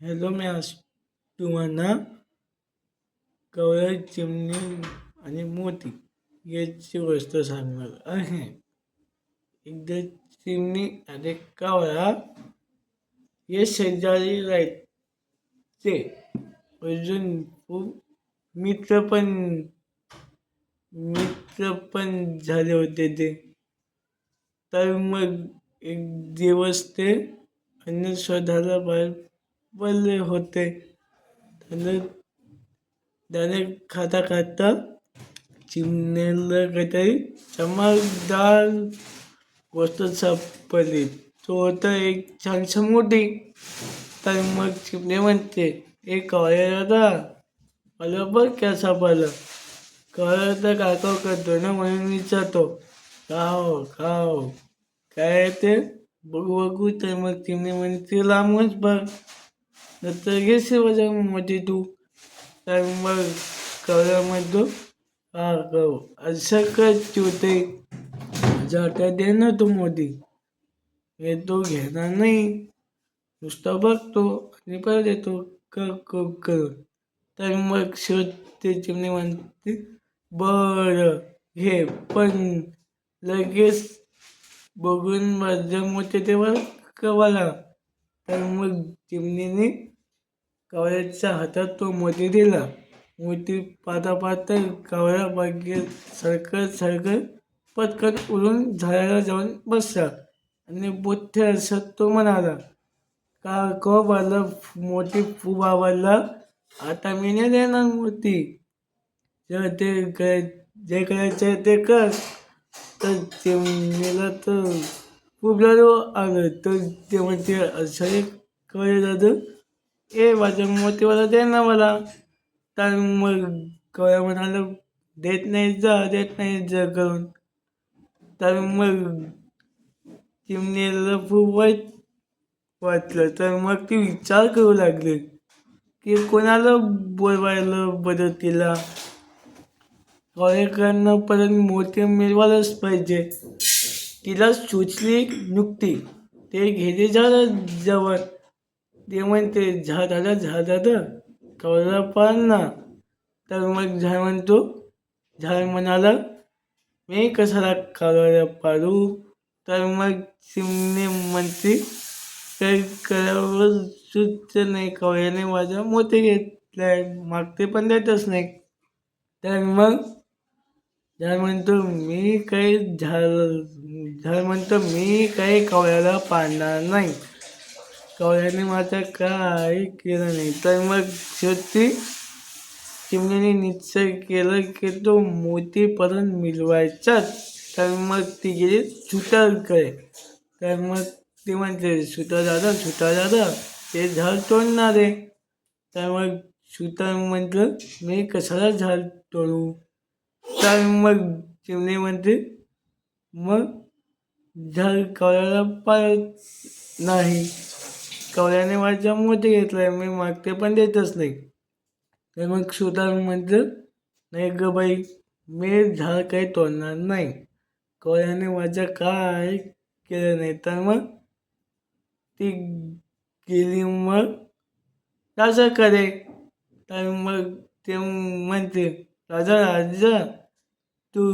Hello मी आज तुम्हाला कवळे चिमणी आणि मोती याची गोष्ट सांगणार आहे. एकदा चिमणी आणि कावळा हे शेजारी राहायचे. अजून खूप मित्र पण मित्र पण झाले होते ते. तर मग एक दिवस ते अन्न शोधायला बाहेर पडले होते. त्याने त्याने खाता खाता चिमण्याला काहीतरी चमकदार गोष्ट सापडली. तो होता एक छानसा मोठी. तर मग चिमणे म्हणते एक कॉलर होता मला बघ काय सापडलं. कॉलर तर काका करतो ना म्हणून विचारतो. खाओ खाओ काय ते? बघू बघू. तर मग चिमणे म्हणते लांबच बघ. नंतर घे सेवाच्या मध्ये तू तर मग कवळ्या म्हणतो हा कव असं काय चिवते जाता दे ना तो मोदी हे तो घेणार नाही नुसता बघतो आणि परत येतो क क करून तर मग शेवट ते चिमणी म्हणते बरं घे पण लगेच बघून माझ्या मोठे तेव्हा कवाला तर मग चिमणीने कवळ्याच्या हातात तो मोती दिला. मोती पाहता पाहता कवळ्या बागेत सरकत सरकत पटकन उडून झाडाला जाऊन बसला आणि बुद्ध असत तो म्हणाला का क मला मोठी खूप आवडला आता मी नाही देणार मोती. जर ते काय जे करायचं ते कर. तर ते मेला तर खूप लाडू आलं तर ते म्हणते असं कळे दादा ए माझ्या मोतीवाला दे ना मला. तर मग कवळ्या म्हणाला देत नाही जा देत नाही जा करून. तर मग चिमणीला खूप वाईट वाटलं. तर मग ती विचार करू लागली की कोणाला बोलवायला मदतीला कॉलेकरांना परत मोठे मिळवायलाच पाहिजे. तिला सुचली नुकती. ते घेते झालं जवळ ते म्हणते झाडाला झाडाला कवळा पाड ना तर मग झाड म्हणतो झाड म्हणाला मी कशाला कवळ्या पाडू? तर मग चिमणे म्हणते काही करावं सुच नाही कवळ्याने माझा मोठे घेतलाय मागते पण देतच नाही. तर मग झाड म्हणतो मी काही झाड झाड म्हणतो मी काही कवळ्याला पाडणार नाही. कवळ्याने माझं काय केलं नाही? तर मग शेवटी चिमण्याने निश्चय केलं की तो मोती परत मिळवायचाच तर मग ती गेली सुतारकडे. तर मग ती म्हणते सुतार दादा सुतार दादा ते झाड तोडणार. आहे तर मग सुतार म्हटलं मी कशाला झाड तोडू? तर मग चिमणी म्हणते मग झाड कळायला पाळत नाही. कवळ्याने माझ्या मोठे घेतलाय मी मागते पण देतच नाही. तर मग सुतार म्हटलं नाही ग बाई मी झाड काही तोडणार नाही. कवळ्याने माझ्या काय केलं नाही? तर मग ती गेली मग राजा करे तर मग ते म्हणते राजा राजा तू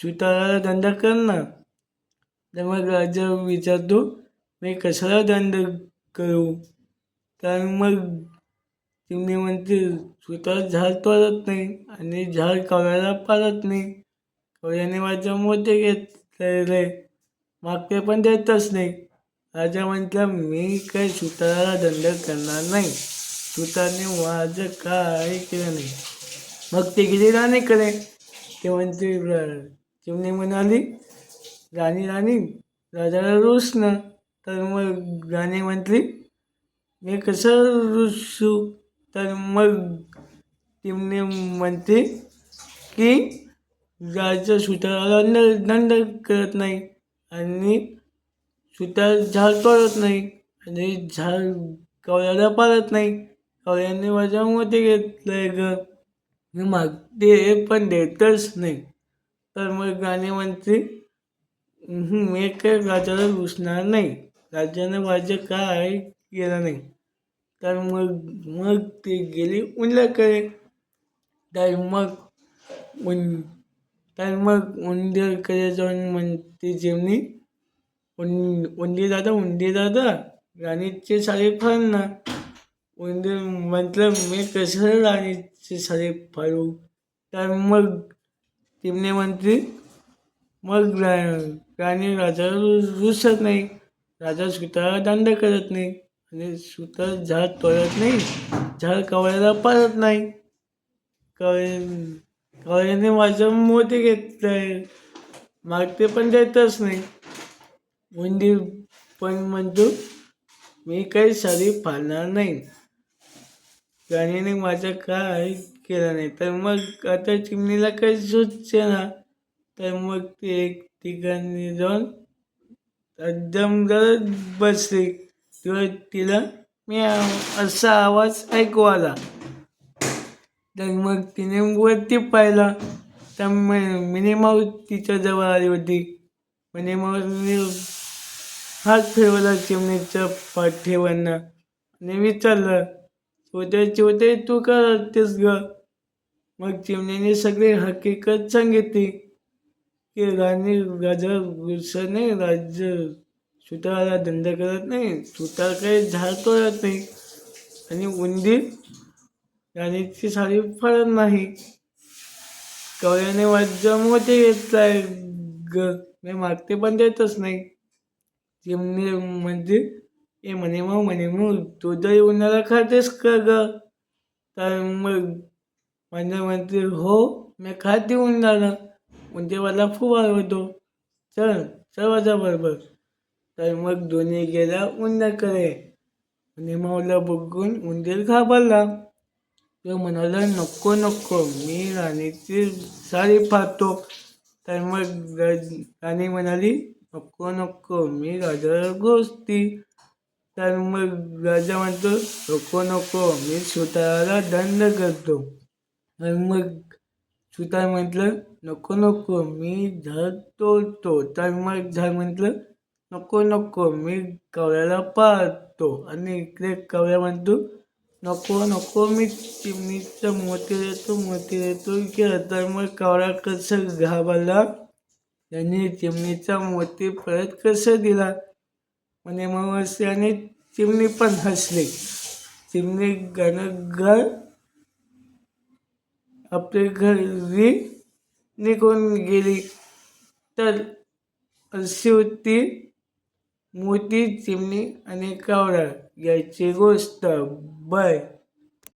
सुताराला दंड कर ना. तर मग राजा विचारतो मी कशाला दंड करू. तर मग चिमणी म्हणते सुतार झाड तोडत नाही आणि झाड कवळ्याला पाळत नाही. कवळ्याने माझ्या मोठे घेतलेले. मागते पण देतच नाही. राजा म्हटलं मी काही सुताराला दंड करणार नाही. सुतारने माझं काय केलं नाही. मग ते गेली राणीकडे. ते म्हणते चिमणी म्हणाली राणी राणी राजाला रुसणं. तर मग गाणे म्हटली. मी कसं रुसू? तर मग तिमने म्हणते की राजा सुताराला दंड करत नाही आणि सुतार झाड तोडत नाही आणि झाड कवळ्याला पाळत नाही. कवळ्याने माझ्या मोठे घेतलंय ग. मी मागते पण देतच नाही. तर मग गाणे म्हणते मी काय राजाला घुसणार नाही. राज्यानं माझं काय केलं नाही. तर मग मग ते गेले उंदराकडे. तर मग उन तर मग उंदीरकडे जाऊन म्हणते चिमणी उं उंदीर दादा उंदीर दादा राणीचे सारे फळ ना. उंदीर म्हटलं मी कसं राणीचे सारे फाळू तर मग चिमणी म्हणते मग राणी राजा रुसत नाही. राजा सुताला दंड करत नाही आणि सुतार झाड तोडत नाही झाड कवळ्याला पाळत नाही. कवळे कवळ्याने माझं मोती घेतलंय. मागते पण देतच नाही. उंदीर पण म्हणतो मी काही साडी फाडणार नाही. गाण्याने माझं काय केलं नाही? तर मग आता चिमणीला काही सुचते ना तर मग ते एक ठिकाणी जाऊन एकदम जरा बसली. तेव्हा तिला मी असा आवाज ऐकू आला तर मग तिने वरती पाहिला. तर मिनी माऊस तिच्या जवळ आली होती. मिनी माऊसने हात फिरवला चिमणीच्या पाठीवरनं. आणि विचारलं छोटे छोटे तू का रडतेस ग? मग चिमणीने सगळी हकीकत सांगितली. की राणी राजा गुरुसाने राज्य सुताराला दंड करत नाही सुतार काही झाड तोडत नाही आणि उंदीर राणीची साडी फळत नाही कवळ्याने वाद्य मोठे घेतलाय ग मी मागते पण देतच नाही चिमणी म्हणजे ए म्हणे मग म्हणे मग तू जरी उन्हाळा खातेस का ग तर मग माझ्या म्हणते हो मी खाते उन्हाला म्हणजे मला खूप आवडतो. चल चल माझ्या बरोबर. तर मग दोन्ही गेला उंदराकडे. आणि माऊला बघून उंदीर घाबरला. तो म्हणाला नको नको मी राणीची साडी पाहतो. तर मग राणी म्हणाली नको नको मी राजाला गोष्टी. तर मग राजा म्हणतो नको नको मी सुताराला दंड करतो. आणि मग सुतार म्हटलं? नको नको मी झाड तोडतो तर मग झाड म्हटलं नको नको मी कवळ्याला पाळतो. आणि इकडे कवळ्या म्हणतो नको नको मी चिमणीचं मोती देतो मोती देतो की तर मग कवळा कसं घाबरला? त्यांनी चिमणीचा मोती परत कसं दिला? म्हणे मग आणि चिमणी पण हसली. चिमणी गणगर आपले घरी निघून गेली. तर अशी होती मोठी चिमणी आणि कावळा याची गोष्ट बाय.